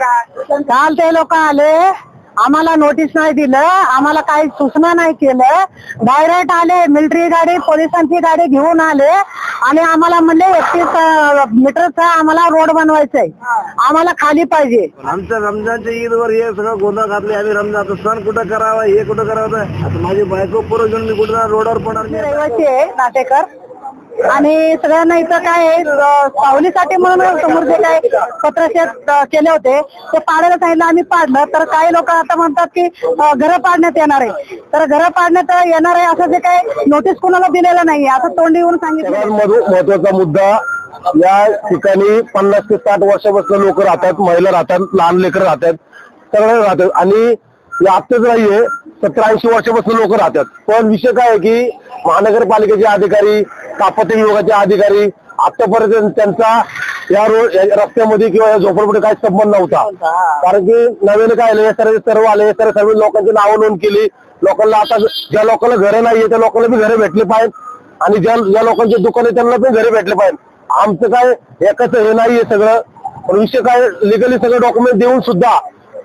काल ते लोक आले. आम्हाला नोटीस नाही दिलं. आम्हाला काही सूचना नाही केलं डायरेक्ट आले मिलिटरी गाडी पोलिसांची गाडी घेऊन आले. आणि आम्हाला म्हणले एकतीस मीटरचा आम्हाला रोड बनवायचा आहे आम्हाला खाली पाहिजे. आमच्या रमजानच्या ईदवर हे सगळं गोंधळ घातले. आम्ही रमजान सण कुठं करावा हे कुठं करावं? माझी बायको पोरं घेऊन मी कुठं रोडवर पडणार मी रहिवासी आहे नाटेकर. आणि सगळ्यांना इथं काय आहे, सावलीसाठी म्हणून समोर जे काय पत्रशेत केले होते ते पाडायला सांगितलं आम्ही पाडलं तर काही लोक आता म्हणतात की घरं पाडण्यात येणार आहे. तर घरं पाडण्यात येणार आहे असं जे काय नोटीस कोणाला दिलेलं नाहीये असं तोंडी येऊन सांगितलं. महत्त्वाचा मुद्दा या ठिकाणी पन्नास ते साठ वर्षापासून लोक राहतात महिला राहतात लहान लेकर राहतात सगळे राहतात. आणि हे आत्ताच नाहीये सत्तर ऐंशी वर्षापासून लोक राहतात. पण विषय काय आहे की महानगरपालिकेचे अधिकारी आपत्ती विभागाचे अधिकारी आतापर्यंत त्यांचा या रोड रस्त्यामध्ये किंवा या झोपडपट्टी काही संबंध नव्हता. कारण की नवीन काय आले सर्व सर्व आले तर सर्व लोकांची नावं नोंद केली. लोकांना आता ज्या लोकांना घरं नाहीये त्या लोकांना बी घरं भेटली पाहिजेत. आणि ज्या ज्या लोकांचे दुकान आहे त्यांना पण घरी भेटले पाहिजे आमचं काय एकाच हे नाहीये सगळं. पण विषय काय लिगली सगळं डॉक्युमेंट देऊन सुद्धा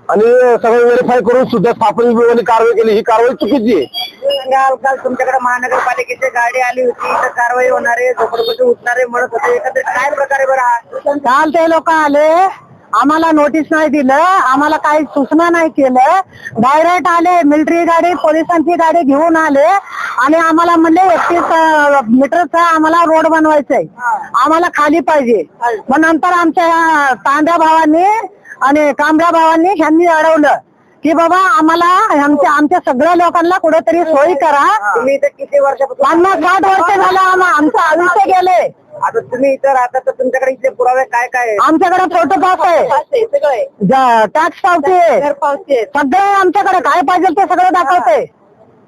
आणि सगळं व्हेरीफाय करून सुद्धा स्थापन विभागाने कारवाई केली. ही कारवाई चुकीची आहे. काल काल तुमच्याकडे महानगरपालिकेची गाडी आली होती. तर कारवाई होणारे झोपडपट्टी उठणारे म्हणत होते. एकंदरीत काय प्रकारे बरं हा? काल ते लोक आले. आम्हाला नोटीस नाही दिलं. आम्हाला काही सूचना नाही केलं. डायरेक्ट आले. मिलिटरी गाडी पोलिसांची गाडी घेऊन आले. आणि आम्हाला म्हणले एकतीस मीटरचा आम्हाला रोड बनवायचा आहे आम्हाला खाली पाहिजे. मग नंतर आमच्या तांब्या भावांनी आणि कांबऱ्या भावांनी ह्यांनी अडवलं की बाबा आम्हाला आमच्या आमच्या सगळ्या लोकांना कुठेतरी सोयी करा. तुम्ही इथं किती वर्षापासून पन्नास साठ वर्ष झालं आम्हा- आमचं आयुष्य गेले. आता तुम्ही इथं राहता तर तुमच्याकडे इथे पुरावे काय काय? आमच्याकडे फोटो पास आहे सगळे. टॅक्स पावती आहे पावते सगळे आमच्याकडे काय पाहिजे ते सगळं दाखवते.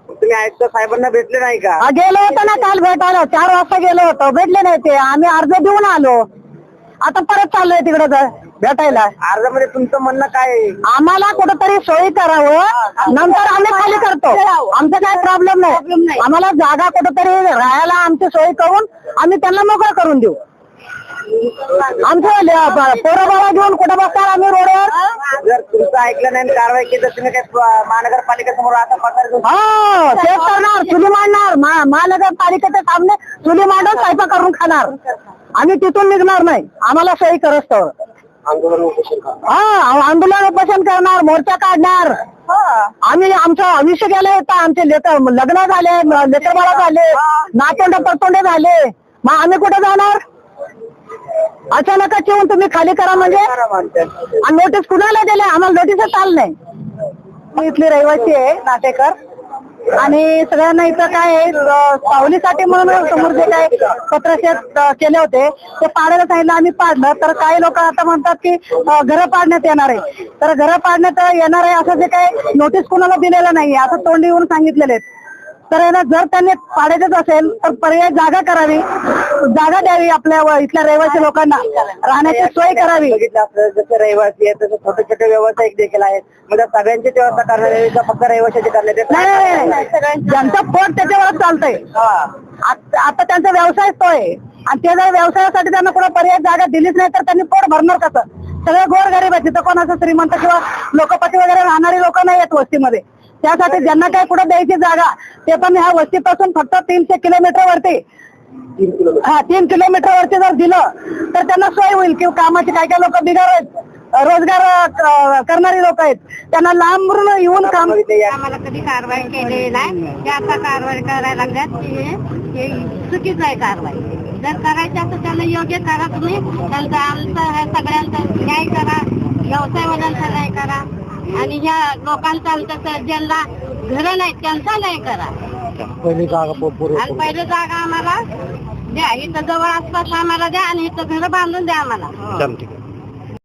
तुम्ही आयुक्त साहेबांना भेटले नाही का? गेलो होतो ना काल भेटायला चार वाजता गेलो होतो. भेटले नाही ते. आम्ही अर्ज देऊन आलो. आता परत चाललोय तिकडे भेटायला. अर्जामध्ये तुमचं म्हणणं काय आहे? आम्हाला कुठेतरी सोयी करावं. नंतर आम्ही खाली करतो. आमचा काय प्रॉब्लेम नाही. आम्हाला जागा कुठेतरी राहायला आमची सोय करून आम्ही त्यांना मोकळं करून देऊ. आमचं पोरं बाबा घेऊन कुठं बसणार आम्ही रोडवर? जर तुमचं ऐकलं नाही आणि कारवाई केली तर तुम्ही काय महानगरपालिकेसमोर आता पत्र हो तेच करणार. चुली मांडणार. मा- महानगरपालिकेच्या सामने चुली मांडून स्वयंपाक करून खाणार. आम्ही तिथून निघणार नाही. आम्हाला सोयी करत आंदोलन उपोषण करा. हा आंदोलन उपोषण करणार मोर्चा काढणार. आम्ही आमचं आयुष्य गेलं होतं आमचे लेकर लग्न झाले लेकर बाळा झाले नातोंड परतोंडे झाले. मग आम्ही कुठे जाणार? अचानकच येऊन तुम्ही खाली करा म्हणजे. आणि नोटीस कुणाला दिले आम्हाला नोटीसच आलं नाही. मी इथली रहिवासी आहे नाटेकर. आणि सगळ्यांना इथं काय आहे, सावलीसाठी म्हणून समोर जे काय पत्रशेत केले होते ते पाडायला सांगितलं आम्ही पाडलं तर काही लोक आता म्हणतात की घरं पाडण्यात येणार आहे. तर घरं पाडण्यात येणार आहे असं जे काय नोटीस कुणाला दिलेलं नाही असं तोंडी येऊन सांगितलेले आहेत. तर आहे जर त्यांनी पाडायचंच असेल तर पर्याय जागा करावी. जागा द्यावी आपल्या इथल्या रहिवासी लोकांना. राहण्याची सोय करावी. बघितलं आपलं जसं रहिवासी आहेत तसं छोटे छोटे व्यावसायिक देखील आहेत. मग त्या सगळ्यांची व्यवस्था करण्यात यावी का फक्त रहिवाशाची नाही. ज्यांचं पोट त्याच्यावरच चालतंय. हा. आत- आता त्यांचा व्यवसाय तो आहे आणि ते जर व्यवसायासाठी त्यांना कुठं पर्याय जागा दिलीच नाही तर त्यांनी पोट भरणार कसं? सगळे गोर गरीब आहेत. तिथं कोण असं श्रीमंत किंवा लोकपती वगैरे राहणारी लोक नाही आहेत वस्तीमध्ये. त्यासाठी ज्यांना काय कुठं द्यायची जागा ते पण ह्या वस्तीपासून फक्त तीनशे किलोमीटर वरती हा तीन किलोमीटर वरती जर दिलं तर त्यांना सोय होईल किंवा कामाचे काय काय लोक बिगार आहेत. रोजगार करणारी लोक आहेत. त्यांना लांबून येऊन काम आम्हाला कधी कारवाई केलेली नाही. ते आता कारवाई करायला लागल्यात की हे चुकीचं आहे कारवाई. जर करायचं असं त्यांना योग्य करा तुम्ही. त्यांचा आमचं हे सगळ्यांचा न्याय करा. व्यवसायवाल्यांचा न्याय करा. आणि ह्या लोकांचा आमच्या ज्यांना घरं नाहीत त्यांचा न्याय करा. आणि पहिले जागा आम्हाला द्या. इथं जवळ आसपास आम्हाला द्या आणि इथं घरं बांधून द्या आम्हाला.